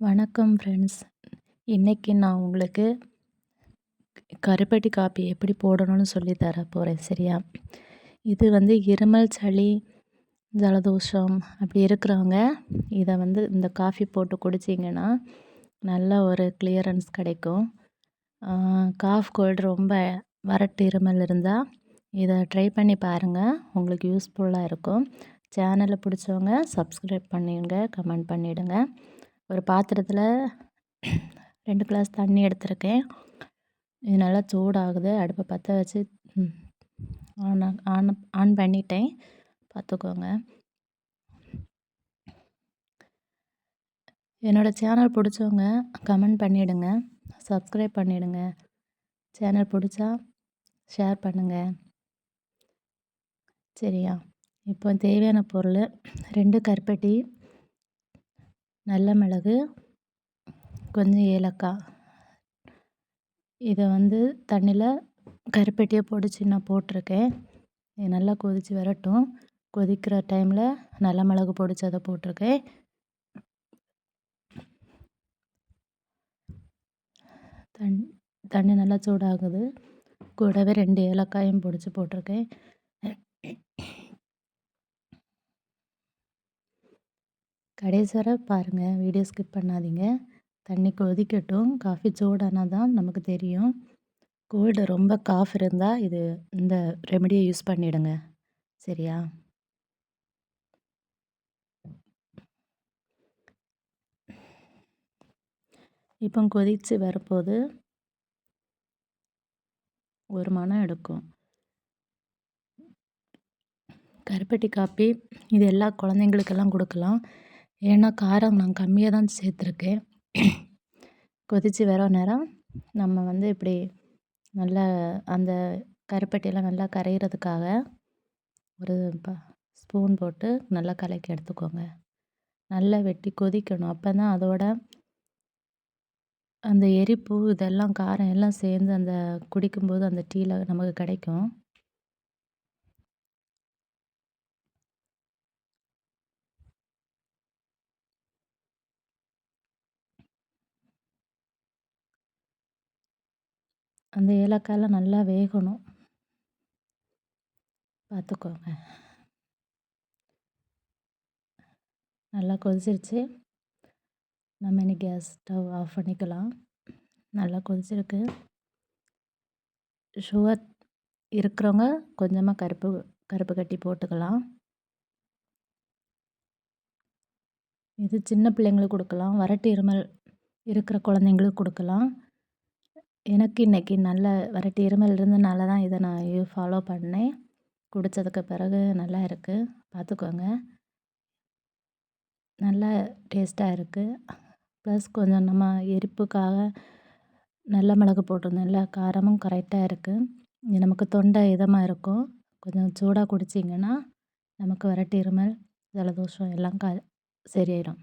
வணக்கம் ஃப்ரெண்ட்ஸ் இன்றைக்கி நான் உங்களுக்கு கருப்பட்டி காப்பி எப்படி போடணும்னு சொல்லி தர போகிறேன் சரியா? இது வந்து இருமல் சளி ஜலதோஷம் அப்படி இருக்கிறவங்க இதை வந்து இந்த காஃபி போட்டு குடிச்சிங்கன்னா நல்ல ஒரு கிளியரன்ஸ் கிடைக்கும். காஃப் கோல்டு ரொம்ப வரட்டு இருமல் இருந்தால் இதை ட்ரை பண்ணி பாருங்கள் உங்களுக்கு யூஸ்ஃபுல்லாக இருக்கும். சேனலை பிடிச்சவங்க சப்ஸ்கிரைப் பண்ணிடுங்க கமெண்ட் பண்ணிவிடுங்க ஒரு பாத்திரத்தில் ரெண்டு கிளாஸ் தண்ணி எடுத்திருக்கேன். இது நல்லா சூடாகுது. அடுப்பை பற்ற வச்சு ஆன் ஆன் ஆன் பண்ணிட்டேன். பார்த்துக்கோங்க என்னோடய சேனல் பிடிச்சவங்க கமெண்ட் பண்ணிவிடுங்க சப்ஸ்கிரைப் பண்ணிவிடுங்க சேனல் பிடிச்சா ஷேர் பண்ணுங்கள் சரியா? இப்போ தேவையான பொருள் ரெண்டு கருப்பட்டி. நல்ல மிளகு கொஞ்சம் ஏலக்காய். இதை வந்து தண்ணியில் கருப்பட்டியை பொடிச்சு நான் போட்டிருக்கேன். இது நல்லா கொதித்து வரட்டும். கொதிக்கிற டைமில் நல்ல மிளகு பொடிச்சதை போட்டிருக்கேன். தண் தண்ணி நல்லா சூடாகுது. கூடவே ரெண்டு ஏலக்காயும் பொடிச்சு போட்டிருக்கேன். கடைசி பாருங்கள் வீடியோ ஸ்கிப் பண்ணாதீங்க. தண்ணி கொதிக்கட்டும். காஃபி சூடானால் தான் நமக்கு தெரியும். கோல்டு ரொம்ப காஃப் இருந்தால் இது இந்த ரெமடியை யூஸ் பண்ணிவிடுங்க சரியா? இப்போ கொதித்து வரப்போது ஒரு மனம் எடுக்கும். கருப்பட்டி காப்பி இது எல்லா குழந்தைங்களுக்கெல்லாம் கொடுக்கலாம். ஏன்னா காரம் நான் கம்மியாக தான் சேர்த்துருக்கேன். கொதித்து வர நேரம் நம்ம வந்து இப்படி நல்லா அந்த கருப்பட்டியெல்லாம் நல்லா கரையிறதுக்காக ஒரு ப ஸ்பூன் போட்டு நல்லா கலக்கி எடுத்துக்கோங்க. நல்லா வெட்டி கொதிக்கணும். அப்போ தான் அதோட அந்த எரிப்பு இதெல்லாம் காரம் எல்லாம் சேர்ந்து அந்த குடிக்கும்போது அந்த டீயில் நமக்கு கிடைக்கும். அந்த ஏலக்காயெலாம் நல்லா வேகணும். பார்த்துக்கோங்க நல்லா கொதிச்சிருச்சு. நம்ம இனி கேஸ் ஸ்டவ் ஆஃப் பண்ணிக்கலாம். நல்லா கொதிச்சிருக்கு. சுகர் இருக்கிறவங்க கொஞ்சமாக கருப்பு கருப்பு கட்டி போட்டுக்கலாம். இது சின்ன பிள்ளைங்களுக்கு கொடுக்கலாம். வரட்டு இருமல் இருக்கிற குழந்தைங்களுக்கு கொடுக்கலாம். எனக்கு இன்றைக்கி நல்ல வரட்டு இருமல் இருந்தனால தான் இதை நான் ஃபாலோ பண்ணேன். குடித்ததுக்கு பிறகு நல்லா இருக்குது பார்த்துக்கோங்க நல்லா டேஸ்ட்டாக இருக்குது ப்ளஸ் கொஞ்சம் நம்ம எரிப்புக்காக நல்ல மிளகு போட்டிருந்தோம்ல காரமும் கரெக்டாக இருக்குது இது நமக்கு தொண்டை இதமாக இருக்கும். கொஞ்சம் சூடாக குடிச்சிங்கன்னா நமக்கு வரட்டு இருமல் ஜலதோஷம் எல்லாம் க சரியாயிடும்